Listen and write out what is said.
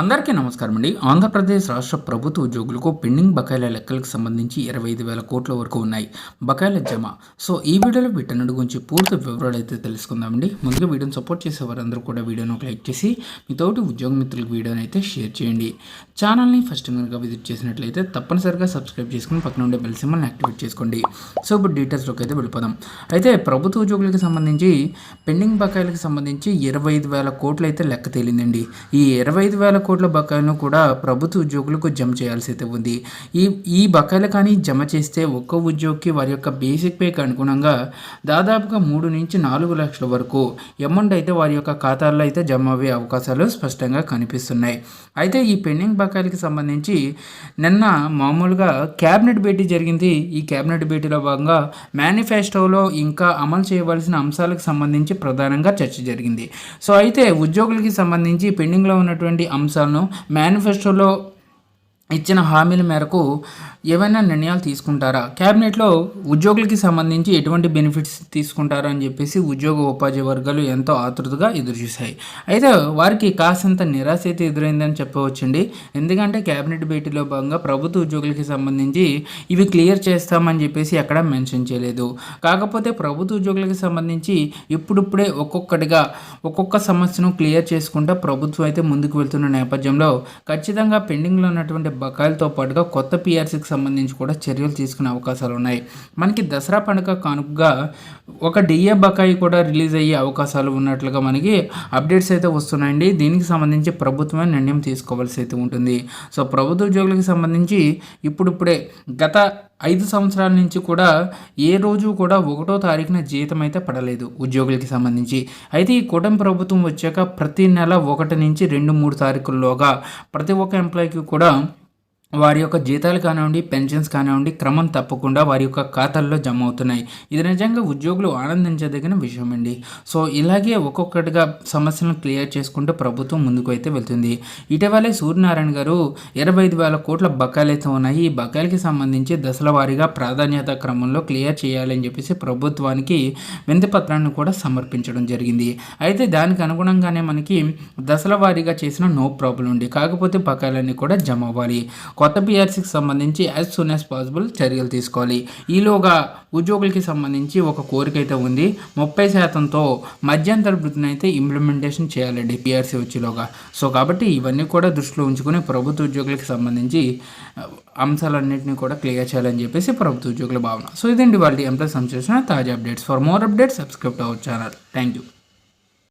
అందరికీ నమస్కారం అండి. ఆంధ్రప్రదేశ్ రాష్ట్ర ప్రభుత్వ ఉద్యోగులకు పెండింగ్ బకాయిల లెక్కలకు సంబంధించి ఇరవై ఐదు వేల కోట్ల వరకు ఉన్నాయి. బకాయిల జమ. సో ఈ వీడియోలో వీటన్నిటి గురించి పూర్తి వివరాలు అయితే తెలుసుకుందామండి ముందుగా వీడియోని సపోర్ట్ చేసే వారందరూ కూడా వీడియోను ఒక లైక్ చేసి మీ తోటి ఉద్యోగ మిత్రులకు వీడియోని అయితే షేర్ చేయండి. ఛానల్ని ఫస్ట్ కనుక విజిట్ చేసినట్లయితే తప్పనిసరిగా సబ్స్క్రైబ్ చేసుకుని పక్కన ఉండే బెల్ సింబల్ని యాక్టివేట్ చేసుకోండి. సో ఇప్పుడు డీటెయిల్స్లోకి అయితే వెళ్ళిపోదాం. అయితే ప్రభుత్వ ఉద్యోగులకు సంబంధించి పెండింగ్ బకాయిలకు సంబంధించి ఇరవై ఐదు వేల కోట్లు అయితే లెక్క తేలిందండి. ఈ ఇరవై ఐదు వేల కోట్ల బకాయిలను కూడా ప్రభుత్వ ఉద్యోగులకు జమ చేయాల్సి అయితే ఉంది. ఈ ఈ బకాయిలు కానీ జమ చేస్తే ఒక్క ఉద్యోగికి వారి యొక్క బేసిక్ పేకి అనుగుణంగా దాదాపుగా మూడు నుంచి నాలుగు లక్షల వరకు అమౌంట్ అయితే వారి యొక్క ఖాతాల్లో అయితే జమ అయ్యే అవకాశాలు స్పష్టంగా కనిపిస్తున్నాయి. అయితే ఈ పెండింగ్ బకాయిలకి సంబంధించి నిన్న మామూలుగా క్యాబినెట్ భేటీ జరిగింది. ఈ క్యాబినెట్ భేటీలో భాగంగా మేనిఫెస్టోలో ఇంకా అమలు చేయవలసిన అంశాలకు సంబంధించి ప్రధానంగా చర్చ జరిగింది. సో అయితే ఉద్యోగులకి సంబంధించి పెండింగ్లో ఉన్నటువంటి అంశాలను మేనిఫెస్టోలో ఇచ్చిన హామీల మేరకు ఏవైనా నిర్ణయాలు తీసుకుంటారా? క్యాబినెట్లో ఉద్యోగులకి సంబంధించి ఎటువంటి బెనిఫిట్స్ తీసుకుంటారా అని చెప్పేసి ఉద్యోగ ఉపాధి వర్గాలు ఎంతో ఆతృతగా ఎదురుచూశాయి. అయితే వారికి కాసంత నిరాశ అయితే ఎదురైందని చెప్పవచ్చండి. ఎందుకంటే క్యాబినెట్ భేటీలో భాగంగా ప్రభుత్వ ఉద్యోగులకి సంబంధించి ఇవి క్లియర్ చేస్తామని చెప్పేసి ఎక్కడ మెన్షన్ చేయలేదు. కాకపోతే ప్రభుత్వ ఉద్యోగులకి సంబంధించి ఇప్పుడిప్పుడే ఒక్కొక్కటిగా ఒక్కొక్క సమస్యను క్లియర్ చేసుకుంటా ప్రభుత్వం అయితే ముందుకు వెళ్తున్న నేపథ్యంలో ఖచ్చితంగా పెండింగ్లో ఉన్నటువంటి బకాయిలతో పాటుగా కొత్త పిఆర్సీకి సంబంధించి కూడా చర్యలు తీసుకునే అవకాశాలు ఉన్నాయి. మనకి దసరా పండుగ కానుకగా ఒక డిఏ బకాయి కూడా రిలీజ్ అయ్యే అవకాశాలు ఉన్నట్లుగా మనకి అప్డేట్స్ అయితే వస్తున్నాయండి. దీనికి సంబంధించి ప్రభుత్వమే నిర్ణయం తీసుకోవాల్సి అయితే ఉంటుంది. సో ప్రభుత్వ ఉద్యోగులకు సంబంధించి ఇప్పుడిప్పుడే గత ఐదు సంవత్సరాల నుంచి కూడా ఏ రోజు కూడా ఒకటో తారీఖున జీతం అయితే పడలేదు ఉద్యోగులకి సంబంధించి. అయితే ఈ కూటమి ప్రభుత్వం వచ్చాక ప్రతి నెల ఒకటి నుంచి రెండు మూడు తారీఖుల్లోగా ప్రతి ఒక్క ఎంప్లాయీకి కూడా వారి యొక్క జీతాలు కానివ్వండి పెన్షన్స్ కానివ్వండి క్రమం తప్పకుండా వారి యొక్క ఖాతాల్లో జమ అవుతున్నాయి ఇది నిజంగా ఉద్యోగులు ఆనందించదగిన విషయం అండి. సో ఇలాగే ఒక్కొక్కటిగా సమస్యలను క్లియర్ చేసుకుంటూ ప్రభుత్వం ముందుకు అయితే వెళ్తుంది. ఇటీవలే సూర్యనారాయణ గారు ఇరవై ఐదు వేల కోట్ల బకాయిలు అయితే ఉన్నాయి. ఈ బకాయిలకి సంబంధించి దశల వారీగా ప్రాధాన్యత క్రమంలో క్లియర్ చేయాలని చెప్పేసి ప్రభుత్వానికి వింత పత్రాన్ని కూడా సమర్పించడం జరిగింది. అయితే దానికి అనుగుణంగానే మనకి దశల వారీగా చేసిన నో ప్రాబ్లం ఉంది కాకపోతే బకాయిలన్నీ కూడా జమ అవ్వాలి. కొత్త పిఆర్సీకి సంబంధించి యాజ్ సూన్ యాజ్ పాసిబుల్ చర్యలు తీసుకోవాలి. ఈలోగా ఉద్యోగులకి సంబంధించి ఒక కోరిక అయితే ఉంది. ముప్పై శాతంతో మధ్యంతర వృత్తిని అయితే ఇంప్లిమెంటేషన్ చేయాలండి పిఆర్సీ వచ్చేలోగా. సో కాబట్టి ఇవన్నీ కూడా దృష్టిలో ఉంచుకొని ప్రభుత్వ ఉద్యోగులకి సంబంధించి అంశాలన్నింటినీ కూడా క్లియర్ చేయాలని చెప్పేసి ప్రభుత్వ ఉద్యోగుల భావన. సో ఇదండి వాళ్ళ ఎంప్లాయ్ సంబంధించిన తాజా updates for more updates subscribe our channel thank you